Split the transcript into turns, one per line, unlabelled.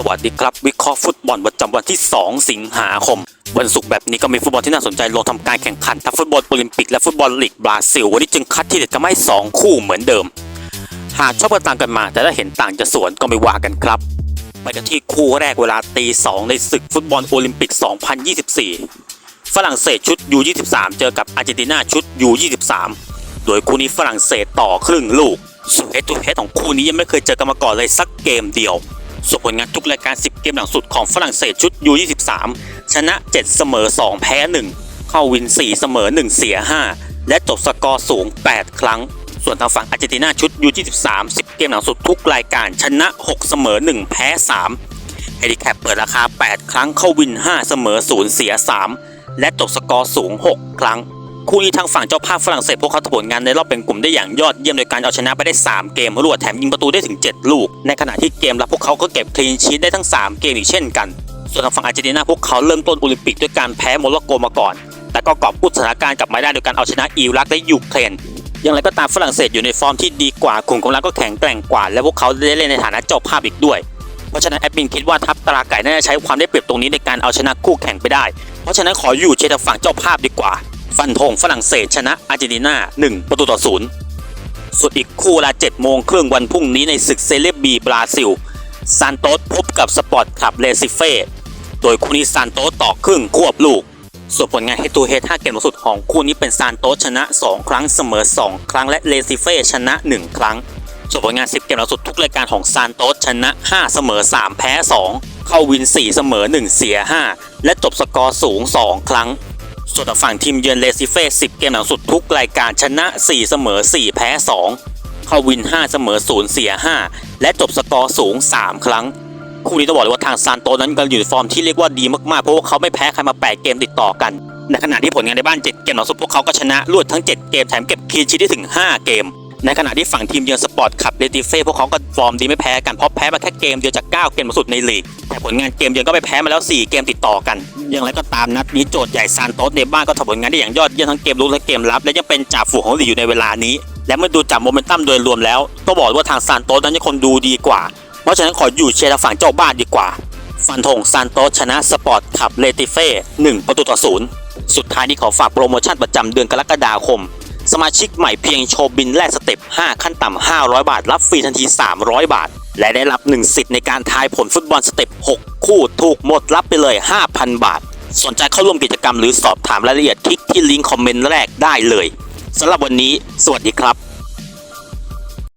สวัสดีครับ วิเคราะห์ฟุตบอลประจำวันที่ 2 สิงหาคม วันศุกร์แบบนี้ก็มีฟุตบอลที่น่าสนใจลงทำการแข่งขันทั้งฟุตบอลโอลิมปิกและฟุตบอลลีกบราซิล วันนี้จึงคัดที่เด็ดกันมาให้สองคู่เหมือนเดิม หากชอบกันต่างกันมา แต่ถ้าเห็นต่างจะสวนก็ไม่ว่ากันครับ ไปกันที่คู่แรกเวลาตีสองในศึกฟุตบอลโอลิมปิก 2024 ฝรั่งเศสชุด U23 เจอกับอาร์เจนตินาชุด U23 โดยคู่นี้ฝรั่งเศสต่อครึ่งลูกส่วนเฮดทูเฮดของคู่นี้ยังไม่เคยเจอกันมาก่อนเลยสักเกมเดียว ส่วนผลงานทุกรายการ 10 เกมหลังสุดของฝรั่งเศสชุด U23 ชนะ 7 เสมอ 2 แพ้ 1 เข้าวิน 4 เสมอ 1 เสีย 5 และจบสกอร์สูง 8 ครั้ง ส่วนทางฝั่งอาร์เจนตินาชุด U23 10 เกมหลังสุดทุกรายการชนะ 6 เสมอ 1 แพ้ 3เฮดิแคปเปิดราคา 8 ครั้งเข้าวิน 5 เสมอ 0 เสีย 3 และจบสกอร์สูง 6 ครั้ง คู่นี้ทางฝั่งเจ้าภาพฝรั่งเศสพวกเขาทำผลงานในรอบเป็นกลุ่มได้อย่างยอดเยี่ยมโดยการเอาชนะไปได้ 3 เกมรวดแถมยิงประตูได้ถึง 7 ลูก ในขณะที่เกมรับพวกเขาก็เก็บคลีนชีตได้ทั้ง 3 เกมอีกเช่นกัน ส่วนทางฝั่งอาร์เจนตินาพวกเขาเริ่มต้นโอลิมปิกด้วยการแพ้โมร็อกโกมาก่อน แต่ก็กอบกู้สถานการณ์กลับมาได้โดยการเอาชนะอิรักและยูเครนอย่างไรก็ตามฝรั่งเศสอยู่ในฟอร์มที่ดีกว่าขุมกำลังก็แข็งแกร่งกว่า และพวกเขาได้เล่นในฐานะเจ้าภาพอีกด้วย เพราะฉะนั้นแอดมินคิดว่าทัพตราไก่น่าจะใช้ความได้เปรียบตรงนี้ในการเอาชนะคู่แข่งไปได้ เพราะฉะนั้นขออยู่เชียร์ทางฝั่งเจ้าภาพดีกว่า ฟันธงฝรั่งเศสชนะอาร์เจนตินา 1 ประตูต่อศูนย์ส่วนอีกคู่เวลา7โมงครึ่งวันพรุ่งนี้ในศึกเซเลบบีบราซิล ซานโตสพบกับสปอร์ตคลับเลซิเฟ่ โดยคู่นี้ซานโตสต่อครึ่งควบลูก ส่วนผลงาน Head to Head 5เกมล่าสุดของคู่นี้เป็นซานโตสชนะ 2 ครั้งเสมอ 2 ครั้งและเลซิเฟ่ชนะ 1 ครั้งส่วนผลงาน 10 เกมล่าสุดทุกรายการของซานโตสชนะ 5 เสมอ 3 แพ้ 2 เข้าวิน 4 เสมอ 1 เสีย 5 และจบสกอร์สูง 2 ครั้ง ส่วนฝั่งทีมเยือนเลซิเฟ่10 เกมหลังสุดทุกรายการชนะ 4 เสมอ 4 แพ้ 2 เข้าวิน 5 เสมอ 0 เสีย 5 และจบสกอร์สูง 3 ครั้ง คู่นี้ต้องบอกเลยว่าทางซานโตนั้นกำลังอยู่ในฟอร์มที่เรียกว่าดีมากๆ เพราะว่าเขาไม่แพ้ใครมา 8 เกมติดต่อกัน ในขณะที่ผลงานในบ้าน 7 เกมหลังสุดพวกเขาก็ชนะรวดทั้ง 7 เกมแถมเก็บคีนชีตได้ถึง 5 เกม ในขณะที่ฝั่งทีมเยือนสปอร์ตขับเรติเฟ่พวกเขาก็ฟอร์มดีไม่แพ้กันเพราะแพ้มาแค่เกมเดียวจาก 9 เกมหลังสุดในลีก แต่ผลงานเกมเยือนก็ไปแพ้มาแล้ว 4 เกมติดต่อกัน อย่างไรก็ตามนัดนี้โจทย์ใหญ่ซานโตสในบ้านก็ทำผลงานได้อย่างยอดเยี่ยมทั้งเกมลุกและเกมรับ และยังเป็นจ่าฝูงของลีกอยู่ในเวลานี้ และเมื่อดูจากโมเมนตัมโดยรวมแล้วต้องบอกว่าทางซานโตสนั้นยังคงดูดีกว่า เพราะฉะนั้นขออยู่เชียร์ทางฝั่งเจ้าบ้านดีกว่า ฟันธงซานโตสชนะสปอร์ตขับเลติเฟ่1ประตูต่อศูนย์สุดท้ายนี้ขอฝากโปรโมชั่นประจำเดือนกรกฎาคม สมาชิกใหม่เพียงโชว์บินแลกสเต็ป 5 ขั้นต่ำ 500 บาท รับฟรีทันที 300 บาท และได้รับ 1 สิทธิ์ในการทายผลฟุตบอลสเต็ป 6 คู่ถูกหมดรับไปเลย 5,000 บาท สนใจเข้าร่วมกิจกรรมหรือสอบถามรายละเอียดคลิกที่ลิงก์คอมเมนต์แรกได้เลยสำหรับวันนี้ สวัสดีครับ